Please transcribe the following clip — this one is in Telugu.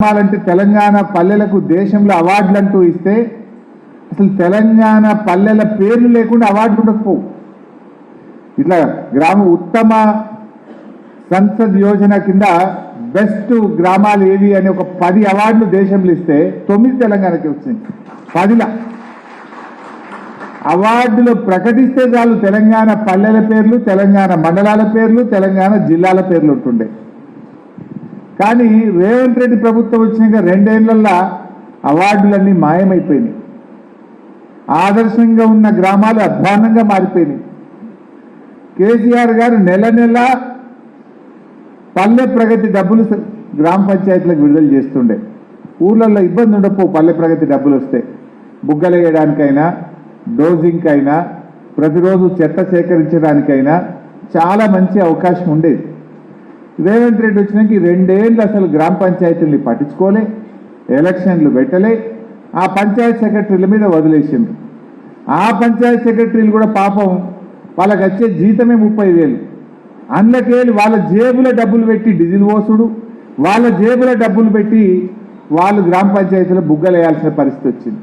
అంటే తెలంగాణ పల్లెలకు దేశంలో అవార్డులు అంటూ ఇస్తే అసలు తెలంగాణ పల్లెల పేర్లు లేకుండా అవార్డులు ఉండకపోవు. ఇట్లా గ్రామ ఉత్తమ సంసద్ యోజన కింద బెస్ట్ గ్రామాలు ఏవి అని ఒక పది అవార్డులు దేశంలో ఇస్తే తొమ్మిది తెలంగాణకి వచ్చింది పదిలా. అవార్డులు ప్రకటిస్తే చాలు తెలంగాణ పల్లెల పేర్లు తెలంగాణ మండలాల పేర్లు తెలంగాణ జిల్లాల పేర్లు ఉంటుండే. కానీ రేవంత్ రెడ్డి ప్రభుత్వం వచ్చినాక రెండేళ్ళల్లో అవార్డులన్నీ మాయమైపోయినాయి. ఆదర్శంగా ఉన్న గ్రామాలు అధ్వానంగా మారిపోయినాయి. కేసీఆర్ గారు నెల నెల పల్లె ప్రగతి డబ్బులు గ్రామ పంచాయతీలకు విడుదల చేస్తుండే. ఊర్లలో ఇబ్బంది ఉండపో పల్లె ప్రగతి డబ్బులు వస్తే. బుగ్గలేయడానికైనా డోజింగ్కైనా ప్రతిరోజు చెత్త సేకరించడానికైనా చాలా మంచి అవకాశం ఉండేది. రేవంత్ రెడ్డి వచ్చినాక ఈ రెండేళ్ళు అసలు గ్రామ పంచాయతీల్ని పట్టించుకోలే ఎలక్షన్లు పెట్టలే ఆ పంచాయత్ సెక్రటరీల మీద వదిలేసిండు ఆ పంచాయత్ సెక్రటరీలు కూడా పాపం వాళ్ళకి వచ్చే జీతమే ముప్పై వేలు అందులోకెళ్ళి వాళ్ళ జేబుల డబ్బులు పెట్టి డీజిల్ పోసుడు వాళ్ళ జేబుల డబ్బులు పెట్టి వాళ్ళు గ్రామ పంచాయతీలో బుగ్గలేయాల్సిన పరిస్థితి వచ్చింది.